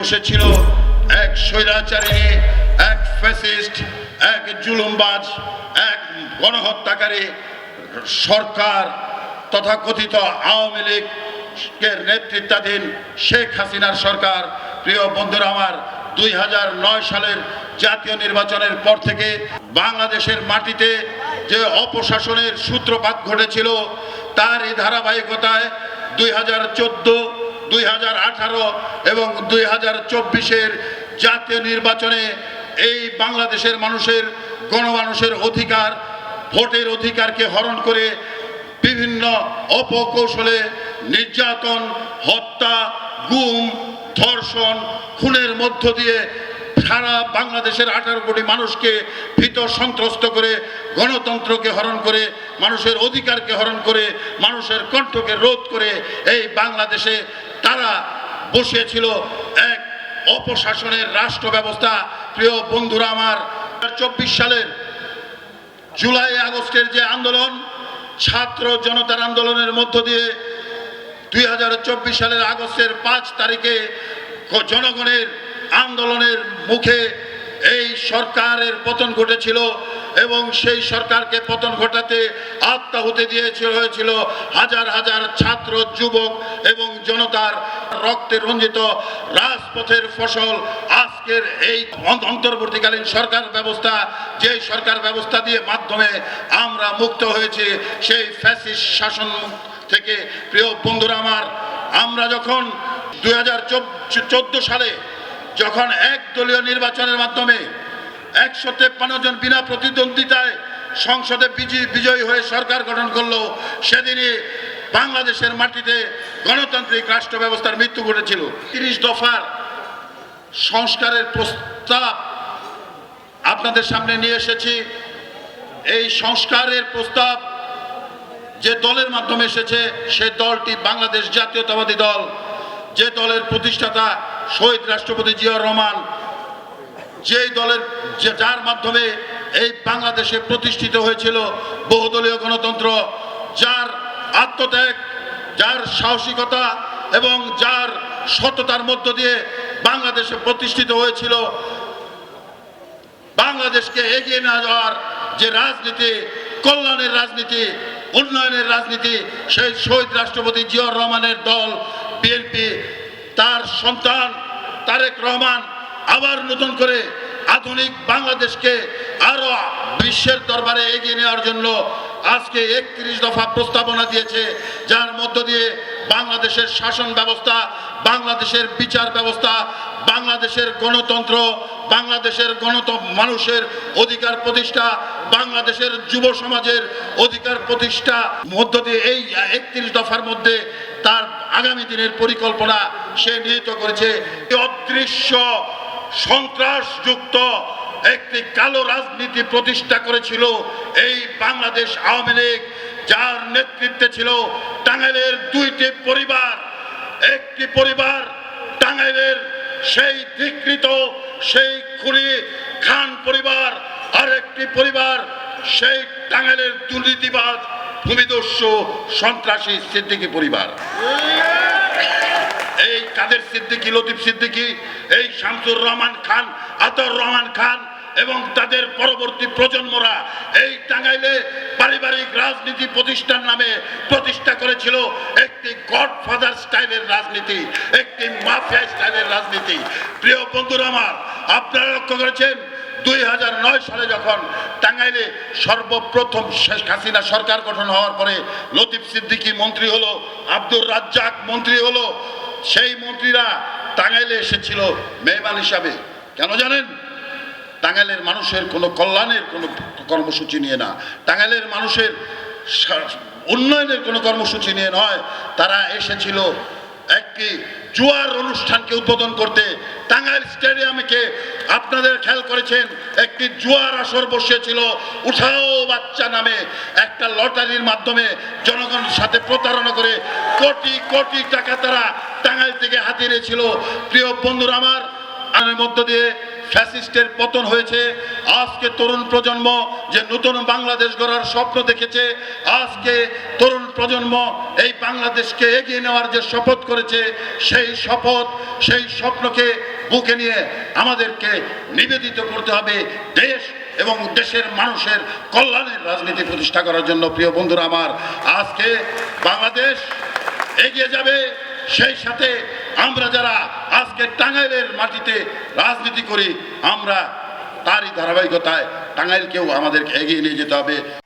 বসেছিল এক স্বৈরাচারী, এক ফ্যাসিস্ট, এক জুলুমবাজ, এক গণহত্যাকারী সরকার তথা কথিত আওয়ামী লীগের নেতৃত্বাধীন শেখ হাসিনার সরকার। প্রিয় বন্ধুরা, আমার দুই হাজার নয় সালের জাতীয় নির্বাচনের পর থেকে বাংলাদেশের মাটিতে যে অপশাসনের সূত্রপাত ঘটেছিল তার এই ধারাবাহিকতায় দুই হাজার চোদ্দ দুই হাজার আঠারো এবং দুই হাজার চব্বিশের জাতীয় নির্বাচনে এই বাংলাদেশের মানুষের, গণমানুষের অধিকার, ভোটের অধিকারকে হরণ করে বিভিন্ন অপকৌশলে নির্যাতন, হত্যা, গুম, ধর্ষণ, খুনের মধ্য দিয়ে সারা বাংলাদেশের আঠারো কোটি মানুষকে ভীত সন্ত্রস্ত করে গণতন্ত্রকে হরণ করে, মানুষের অধিকারকে হরণ করে, মানুষের কণ্ঠকে রোধ করে এই বাংলাদেশে তারা বসিয়েছিল এক অপশাসনের রাষ্ট্র ব্যবস্থা। প্রিয় বন্ধুরা আমার চব্বিশ সালের জুলাই আগস্টের যে আন্দোলন, ছাত্র জনতার আন্দোলনের মধ্য দিয়ে দুই হাজার চব্বিশ সালের আগস্টের পাঁচ তারিখে জনগণের আন্দোলনের মুখে এই সরকারের পতন ঘটেছিল। এবং সেই সরকারকে পতন ঘটাতে আত্মাহুতি দিয়েছিল, হয়েছিল হাজার হাজার ছাত্র, যুবক এবং জনতার রক্তে রঞ্জিত রাজপথের ফসল। আজকের এই অন্তর্বর্তীকালীন সরকার ব্যবস্থা যে সরকার ব্যবস্থা দিয়ে মাধ্যমে আমরা মুক্ত হয়েছি, সেই ফ্যাসিস শাসন থেকে প্রিয় বন্ধুরা আমার, আমরা যখন দুই হাজার চোদ্দ সালে যখন এক দলীয় নির্বাচনের মাধ্যমে একশো তেপ্পান্ন জন বিনা প্রতিদ্বন্দ্বিতায় সংসদে বিজয়ী হয়ে সরকার গঠন করল। সেদিনই বাংলাদেশের মাটিতে গণতান্ত্রিক রাষ্ট্র ব্যবস্থার মৃত্যু ঘটেছিল। তিরিশ দফার সংস্কারের প্রস্তাব আপনাদের সামনে নিয়ে এসেছি। এই সংস্কারের প্রস্তাব যে দলের মাধ্যমে এসেছে সেই দলটি বাংলাদেশ জাতীয়তাবাদী দল। যে দলের প্রতিষ্ঠাতা শহীদ রাষ্ট্রপতি জিয়াউর রহমান যেই দলের যে যার মাধ্যমে এই বাংলাদেশে প্রতিষ্ঠিত হয়েছিল বহুদলীয় গণতন্ত্র, যার আত্মত্যাগ, যার সাহসিকতা এবং যার সততার মধ্য দিয়ে বাংলাদেশে প্রতিষ্ঠিত হয়েছিল, বাংলাদেশকে এগিয়ে না যাওয়ার যে রাজনীতি, কল্যাণের রাজনীতি, উন্নয়নের রাজনীতি, সেই শহীদ রাষ্ট্রপতি জিয়াউর রহমানের দল, বিএনপি, তার সন্তান তারেক রহমান আবার নতুন করে আধুনিক বাংলাদেশকে আরও বিশ্বের দরবারে এগিয়ে নেওয়ার জন্য আজকে একত্রিশ দফা প্রস্তাবনা দিয়েছে, যার মধ্য দিয়ে বাংলাদেশের শাসন ব্যবস্থা, বাংলাদেশের বিচার ব্যবস্থা, বাংলাদেশের গণতন্ত্র বাংলাদেশের গণতন্ত্র মানুষের অধিকার প্রতিষ্ঠা, বাংলাদেশের যুব সমাজের অধিকার প্রতিষ্ঠা। মধ্য দিয়ে এই একত্রিশ দফার মধ্যে তার আগামী দিনের পরিকল্পনা সে নিহিত করেছে। অদৃশ্য সন্ত্রাসযুক্ত একটি কালো রাজনীতি প্রতিষ্ঠা করেছিল এই বাংলাদেশ আওয়ামী লীগ, যার নেতৃত্বে ছিল টাঙ্গাইলের দুইটি পরিবার। একটি পরিবার টাঙ্গাইলের সেই ধিকৃত, সেই খুনি খান পরিবার আর একটি পরিবার সেই টাঙ্গাইলের দুর্নীতিবাদ, ভূমিদস্যু, সন্ত্রাসী সিদ্দিকী পরিবার। কাদের সিদ্দিকী, লতিফ সিদ্দিকী, এই শামসুর রহমান খান আতর রহমান খান এবং তাদের পরবর্তী প্রজন্মরা এই টাঙ্গাইলে পারিবারিক রাজনীতি প্রতিষ্ঠান নামে প্রতিষ্ঠা করেছিল একটি গডফাদার স্টাইলের রাজনীতি, একটি মাফিয়া স্টাইলের রাজনীতি। প্রিয় বন্ধুরা আমার, আপনারা লক্ষ্য করেছেন, দুই হাজার নয় সালে যখন টাঙ্গাইলে সর্বপ্রথম শেখ হাসিনা সরকার গঠন হওয়ার পরে লতিফ সিদ্দিকী মন্ত্রী হলো, আব্দুর রাজ্জাক মন্ত্রী হলো সেই মন্ত্রীরা টাঙ্গাইলে এসেছিল মেহমান হিসাবে। কেন জানেন? টাঙ্গাইলের মানুষের কোনো কল্যাণের কোনো কর্মসূচি নিয়ে না। টাঙ্গাইলের মানুষের উন্নয়নের কোনো কর্মসূচি নিয়ে নয়। তারা এসেছিল একটি জুয়ার অনুষ্ঠানকে উদ্বোধন করতে টাঙ্গাইল স্টেডিয়ামকে আপনাদের খেয়াল করেছেন? একটি জুয়ার আসর বসিয়েছিল উঠাও বাচ্চা নামে একটা লটারির মাধ্যমে জনগণের সাথে প্রতারণা করে কোটি কোটি টাকা তারা টাঙ্গাইল থেকে হাতিয়েছিল প্রিয় বন্ধুরা আমার মধ্য দিয়ে ফ্যাসিস্টের পতন হয়েছে। আজকে তরুণ প্রজন্ম যে নতুন বাংলাদেশ গড়ার স্বপ্ন দেখেছে, আজকে তরুণ প্রজন্ম এই বাংলাদেশকে এগিয়ে নেওয়ার যে শপথ করেছে, সেই শপথ, সেই স্বপ্নকে বুকে নিয়ে আমাদেরকে নিবেদিত করতে হবে দেশ এবং দেশের মানুষের কল্যাণের রাজনীতি প্রতিষ্ঠা করার জন্য। প্রিয় বন্ধুরা আমার, আজকে বাংলাদেশ এগিয়ে যাবে, সেই সাথে আমরা যারা আজকে টাঙ্গাইলের মাটিতে রাজনীতি করি, আমরা তারই ধারাবাহিকতায় টাঙ্গাইলকেও আমাদেরকে এগিয়ে নিয়ে যেতে হবে।